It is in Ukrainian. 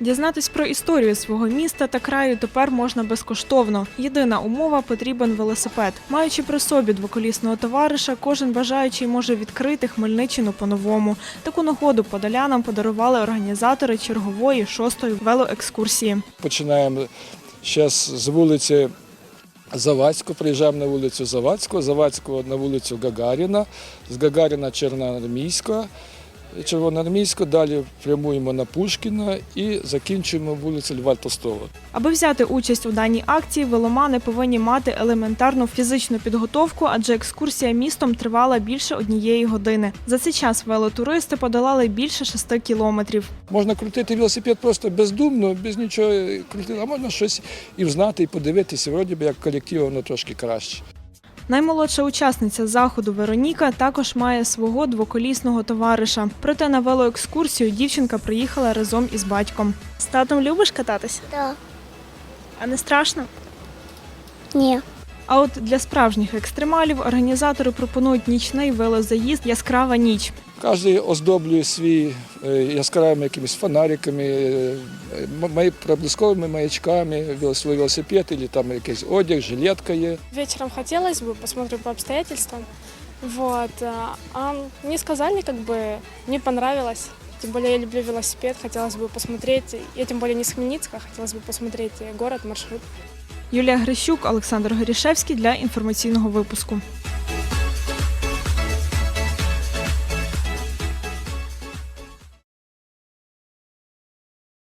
Дізнатись про історію свого міста та краю тепер можна безкоштовно. Єдина умова потрібен велосипед. Маючи при собі двоколісного товариша, кожен бажаючий може відкрити Хмельниччину по-новому. Таку нагоду подолянам подарували організатори чергової шостої велоекскурсії. Починаємо зараз з вулиці Завадську, приїжджаємо на вулицю Завадську, Завадську на вулицю Гагаріна, з Гагаріна Червоноармійська, Червоноармійську, далі прямуємо на Пушкіна і закінчуємо вулицю Льва Толстого. Аби взяти участь у даній акції, веломани повинні мати елементарну фізичну підготовку, адже екскурсія містом тривала більше однієї години. За цей час велотуристи подолали більше шести кілометрів. Можна крутити велосипед просто бездумно, без нічого крутити, а можна щось і взнати, і подивитися, вроді би як колектив воно трошки краще. Наймолодша учасниця заходу Вероніка також має свого двоколісного товариша. Проте на велоекскурсію дівчинка приїхала разом із батьком. З татом любиш кататися? Да. А не страшно? Ні. А от для справжніх екстремалів організатори пропонують нічний велозаїзд Яскрава ніч. Кожен оздоблює свій е, яскравими якимись фонариками, е, м- май- проблисковими маячками, вел- свій велосипед, або там якийсь одяг, жилетка є. Вечером хотелось бы, посмотрим по обстоятельствам. Вот. а, А мне сказали, как бы, не понравилось. Тем более я люблю велосипед, хотелось бы посмотреть. Я тем более не с Хмельницка, хотелось бы посмотреть город, маршрут. Юлія Грищук, Олександр Горішевський для інформаційного випуску.